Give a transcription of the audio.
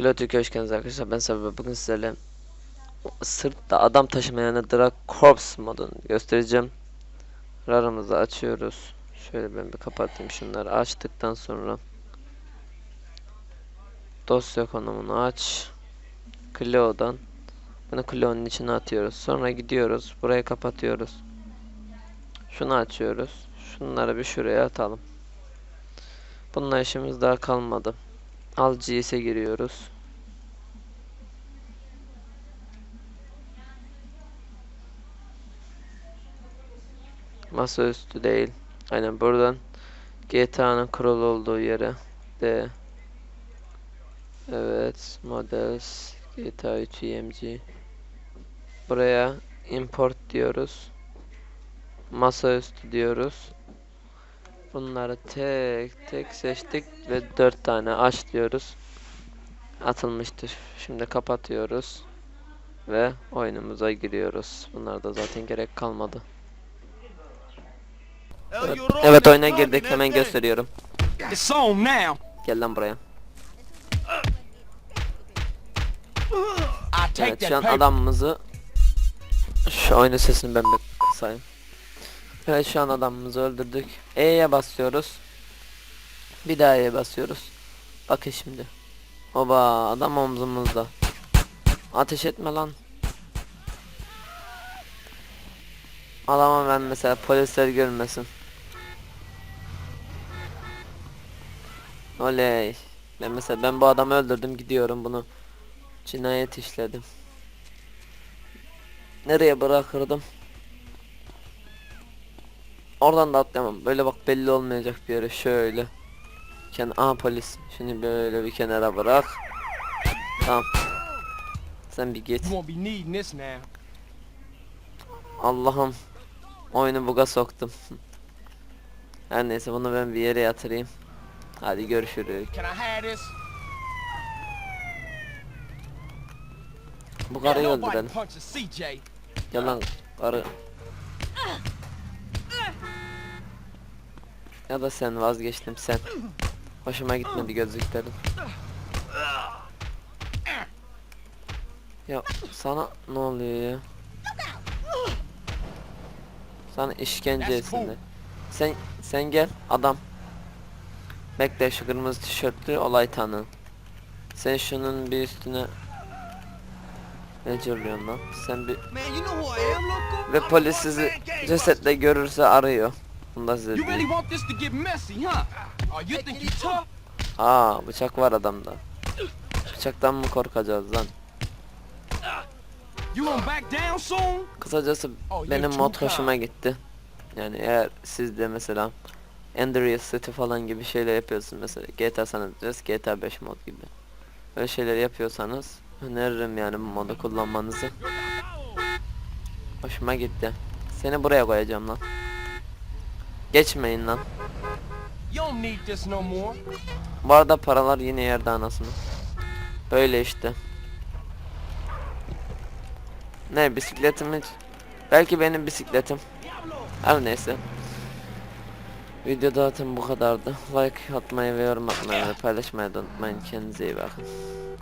Türk hoş geldiniz arkadaşlar. Ben Sabah bugün sizlerle sırtta adam taşımayanı Drag Corps modunu göstereceğim. Rarımızı açıyoruz. Şöyle ben bir kapatayım şunları. Açtıktan sonra Dosya konumunu aç. Clio'dan Bunu Clio'nun içine atıyoruz. Sonra gidiyoruz. Burayı kapatıyoruz. Şunu açıyoruz. Şunları bir şuraya atalım. Bununla işimiz daha kalmadı Al GS'e giriyoruz. Masaüstü değil. Aynen buradan GTA'nın kurulu olduğu yere de Evet, models GTA 3 EMG Buraya import diyoruz. Masaüstü diyoruz. Bunları tek tek seçtik ve 4 tane aç diyoruz. Atılmıştır. Şimdi kapatıyoruz. Ve oyunumuza giriyoruz. Bunlar da zaten gerek kalmadı. Evet, evet oyuna girdik. Hemen gösteriyorum. Gel lan buraya. Evet şu an adamımızı şu oyunun sesini ben bir kısayım. Evet şu an adamımızı öldürdük. E'ye basıyoruz. Bir daha E'ye basıyoruz. Bakın şimdi. Oba adam omzumuzda. Ateş etme lan. Adama ben mesela polisler görmesin. Oley. Ben mesela ben bu adamı öldürdüm gidiyorum bunu. Cinayet işledim. Nereye bırakırdım? Oradan da atlayamam. Böyle bak belli olmayacak bir yere şöyle. Ken Aa polis. Şimdi böyle bir kenara bırak. Tamam. Sen bir git. Allah'ım. Oyunu buga soktum. Her neyse bunu ben bir yere yatırayım. Hadi görüşürüz. Bu karıyı öldürelim. punches CJ. Gel lan karı. Ya da sen vazgeçtim sen. Hoşuma gitmedi gözlüklerin. Ya sana ne oluyor ya? Sana işkence etsinler. Sen sen gel adam. Bekle şu kırmızı tişörtlü olay tanı. Sen şunun bir üstüne ne cırlıyorsun lan? Sen bir ve polis sizi cesetle görürse arıyor. Bunu da size diyeyim. Oh? Aa bıçak var adamda. Bıçaktan mı korkacağız lan? Kısacası Oh, benim mod hoşuma gitti. Yani eğer siz de mesela Andreas City falan gibi şeyler yapıyorsunuz mesela GTA San Andreas, GTA 5 mod gibi. Öyle şeyler yapıyorsanız öneririm yani bu modu kullanmanızı. Hoşuma gitti. Seni buraya koyacağım lan. Geçmeyin lan. Bu arada paralar yine yerde anasını. Böyle işte. Ne bisikletimi belki benim bisikletim. Her neyse. Video zaten bu kadardı. Like atmayı ve yorum atmayı ve paylaşmayı da unutmayın. Kendinize iyi bakın.